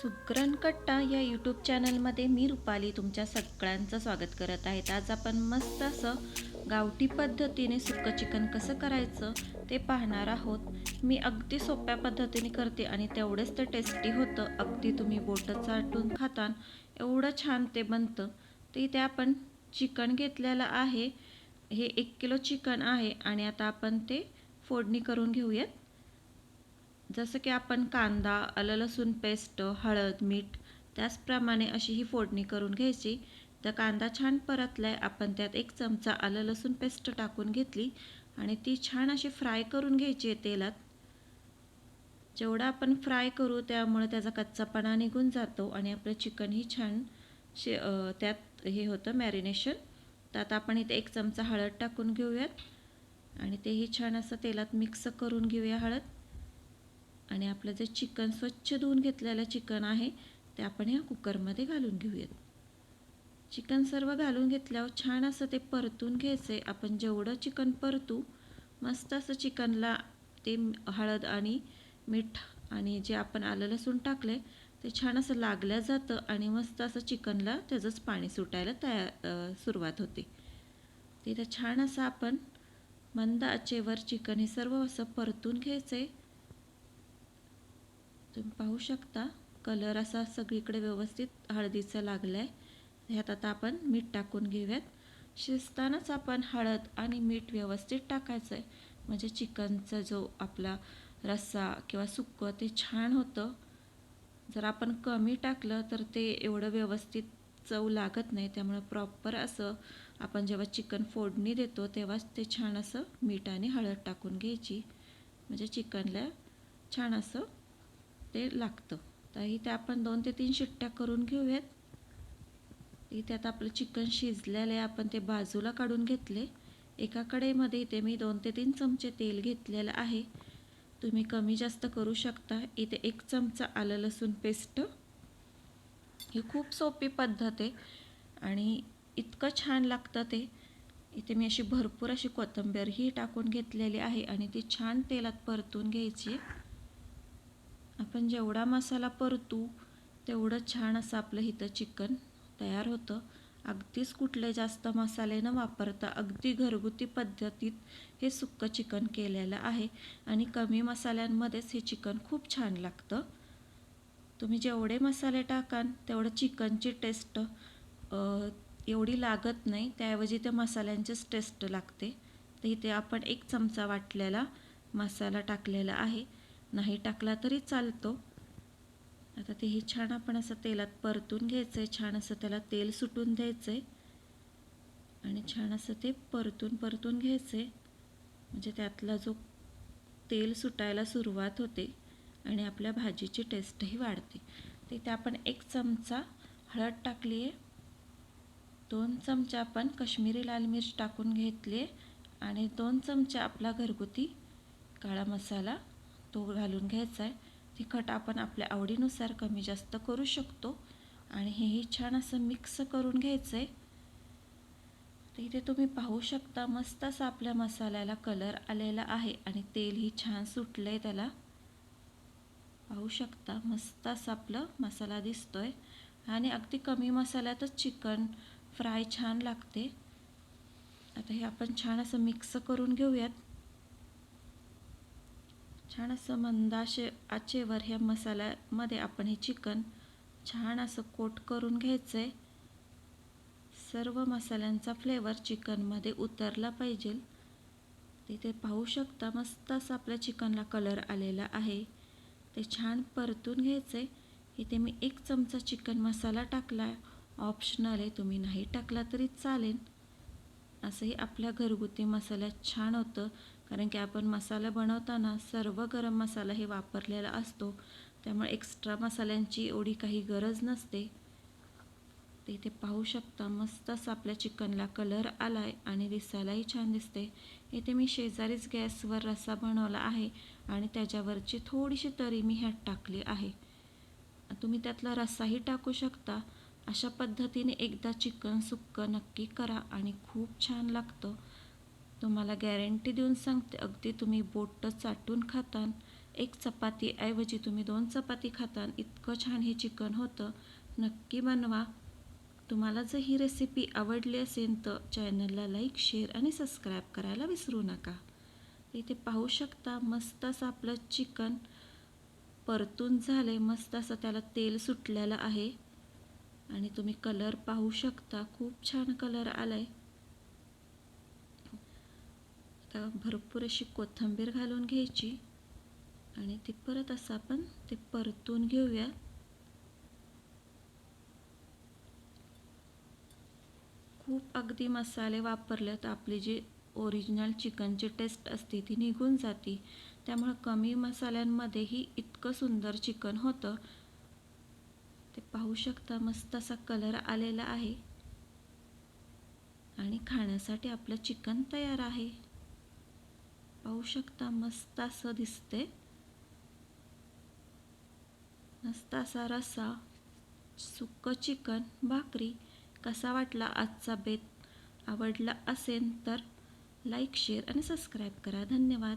सुग्रणकट्टा या यूट्यूब चॅनलमध्ये मी रुपाली तुमच्या सगळ्यांचं स्वागत करत आहेत आज आपण मस्त असं गावठी पद्धतीने सुक्कं चिकन कसं करायचं ते पाहणार आहोत. मी अगदी सोप्या पद्धतीने करते आणि तेवढेच ते टेस्टी होतं. अगदी तुम्ही बोटं चाटून खातान एवढं छान ते बनतं. ते इथे आपण चिकन घेतलेलं आहे. हे एक किलो चिकन आहे आणि आता आपण ते फोडणी करून घेऊयात. जसं की आपण कांदा आलं लसूण पेस्ट हळद मीठ त्याचप्रमाणे अशी ही फोडणी करून घ्यायची. तर कांदा छान परतला आहे आपण त्यात एक चमचा आलं लसूण पेस्ट टाकून घेतली आणि ती छान अशी फ्राय करून घ्यायची आहे तेलात. जेवढा आपण फ्राय करू त्यामुळे त्याचा कच्चापणा निघून जातो आणि आपलं चिकनही छान शे त्यात हे होतं मॅरिनेशन. तर आता आपण इथे एक चमचा हळद टाकून घेऊयात आणि तेही छान असं तेलात मिक्स करून घेऊया हळद. आणि आपलं जे चिकन स्वच्छ धुवून घेतलेलं चिकन आहे ते आपण ह्या कुकरमध्ये घालून घेऊयात. चिकन सर्व घालून घेतल्यावर छान असं ते परतून घ्यायचं आहे आपण जेवढं चिकन परतू मस्त असं चिकनला ते हळद आणि मीठ आणि जे आपण आलं लसूण टाकले ते छान असं लागलं जातं आणि मस्त असं चिकनला त्याचंच पाणी सुटायला तयार सुरुवात होते. तिथं छान असं आपण मंद आचेवर चिकन हे सर्व असं परतून घ्यायचं आहे तुम्ही पाहू शकता. कलर असा सगळीकडे व्यवस्थित हळदीचा लागला आहे ह्यात आता आपण मीठ टाकून घेऊयात. शिजतानाच आपण हळद आणि मीठ व्यवस्थित टाकायचं आहे म्हणजे चिकनचा जो आपला रस्सा किंवा सुक्कं ते छान होतं. जर आपण कमी टाकलं तर ते एवढं व्यवस्थित चव लागत नाही. त्यामुळे प्रॉपर असं आपण जेव्हा चिकन फोडणी देतो तेव्हाच ते छान असं मीठ आणि हळद टाकून घ्यायची. म्हणजे चिकनला छान असं ते लागतं. तर इथे आपण दोन ते तीन शिट्ट्या करून घेऊयात. इथे आता आपलं चिकन शिजलेलं आहे. आपण ते बाजूला काढून घेतले. एका कडेमध्ये इथे मी दोन ते तीन चमचे तेल घेतलेलं आहे. तुम्ही कमी जास्त करू शकता. इथे एक चमचा आलं लसूण पेस्ट. ही खूप सोपी पद्धत आहे. आणि इतकं छान लागतं ते. इथे मी अशी भरपूर अशी कोथिंबीरही टाकून घेतलेली आहे. आणि ती छान तेलात परतून घ्यायची आपण जेवढा मसाला परतू तेवढं छान असं आपलं इथं चिकन तयार होतं. अगदीच कुठले जास्त मसाले न वापरता अगदी घरगुती पद्धतीत हे सुक्कं चिकन केलेलं आहे आणि कमी मसाल्यांमध्येच हे चिकन खूप छान लागतं. तुम्ही जेवढे मसाले टाकाल तेवढं चिकनची टेस्ट एवढी लागत नाही. त्याऐवजी त्या मसाल्यांचीच टेस्ट लागते. तर इथे आपण एक चमचा वाटलेला मसाला टाकलेला आहे. नाही टाकला तरी चालतो. आता तेही छान आपण असं तेलात परतून घ्यायचं आहे छान असं त्याला तेल सुटून द्यायचं आहे आणि छान असं ते परतून परतून घ्यायचं आहे म्हणजे त्यातला जो तेल सुटायला सुरुवात होते आणि आपल्या भाजीची टेस्टही वाढते. तिथे आपण एक चमचा हळद टाकली आहे दोन चमचा आपण कश्मीरी लाल मिर्च टाकून घेतली आहे आणि दोन चमचा आपला घरगुती काळा मसाला तो घालून घ्यायचा आहे. तिखट आपण आपल्या आवडीनुसार कमी जास्त करू शकतो. आणि हेही छान असं मिक्स करून घ्यायचं आहे तर इथे तुम्ही पाहू शकता मस्त असा आपल्या मसाल्याला कलर आलेला आहे आणि तेलही छान सुटलं आहे त्याला. पाहू शकता मस्त असं आपलं मसाला दिसतोय. आणि अगदी कमी मसाल्यातच चिकन फ्राय छान लागते. आता हे आपण छान असं मिक्स करून घेऊयात. छान असं मंदाशे आचेवर ह्या मसाल्यामध्ये आपण हे चिकन छान असं कोट करून घ्यायचं आहे सर्व मसाल्यांचा फ्लेवर चिकनमध्ये उतरला पाहिजे. तिथे पाहू शकता मस्त असं आपल्या चिकनला कलर आलेला आहे. ते छान परतून घ्यायचं आहे इथे मी एक चमचा चिकन मसाला टाकला. आहे ऑप्शनल आहे तुम्ही नाही टाकला तरी चालेल. असंही आपल्या घरगुती मसाल्यात छान होतं. कारण की आपण मसाला बनवताना सर्व गरम मसाला हे वापरलेला असतो. त्यामुळे एक्स्ट्रा मसाल्यांची एवढी काही गरज नसते. ते इथे पाहू शकता मस्त असं आपल्या चिकनला कलर आला आहे आणि दिसायलाही छान दिसते. इथे मी शेजारीच गॅसवर रस्सा बनवला आहे आणि त्याच्यावरची थोडीशी तरी मी ह्यात टाकली आहे. तुम्ही त्यातला रस्साही टाकू शकता. अशा पद्धतीने एकदा चिकन सुक्कं नक्की करा आणि खूप छान लागतं. तुम्हाला गॅरंटी देऊन सांगते. अगदी तुम्ही बोटं चाटून खातान एक चपातीऐवजी तुम्ही दोन चपाती खातान इतकं छान हे चिकन होतं. नक्की बनवा. तुम्हाला जर ही रेसिपी आवडली असेल तर चॅनलला लाईक शेअर आणि सबस्क्राईब करायला विसरू नका. इथे पाहू शकता मस्त असं आपलं चिकन परतून झाले मस्त असं त्याला तेल सुटलेलं आहे. आणि तुम्ही कलर पाहू शकता. खूप छान कलर आला आहे आता भरपूर अशी कोथिंबीर घालून घ्यायची आणि ती परत असं आपण ते परतून घेऊया. खूप अगदी मसाले वापरले तर आपली जी ओरिजिनल चिकनची टेस्ट असते ती निघून जाते. त्यामुळं कमी मसाल्यांमध्येही इतकं सुंदर चिकन होतं. ते पाहू शकता मस्त असा कलर आलेला आहे. आणि खाण्यासाठी आपलं चिकन तयार आहे. पाहू शकता मस्त असं दिसते मस्त असा रसा सुक्क चिकन भाकरी. कसा वाटला आजचा बेत? आवडला असेल तर लाईक शेअर आणि सबस्क्राईब करा. धन्यवाद.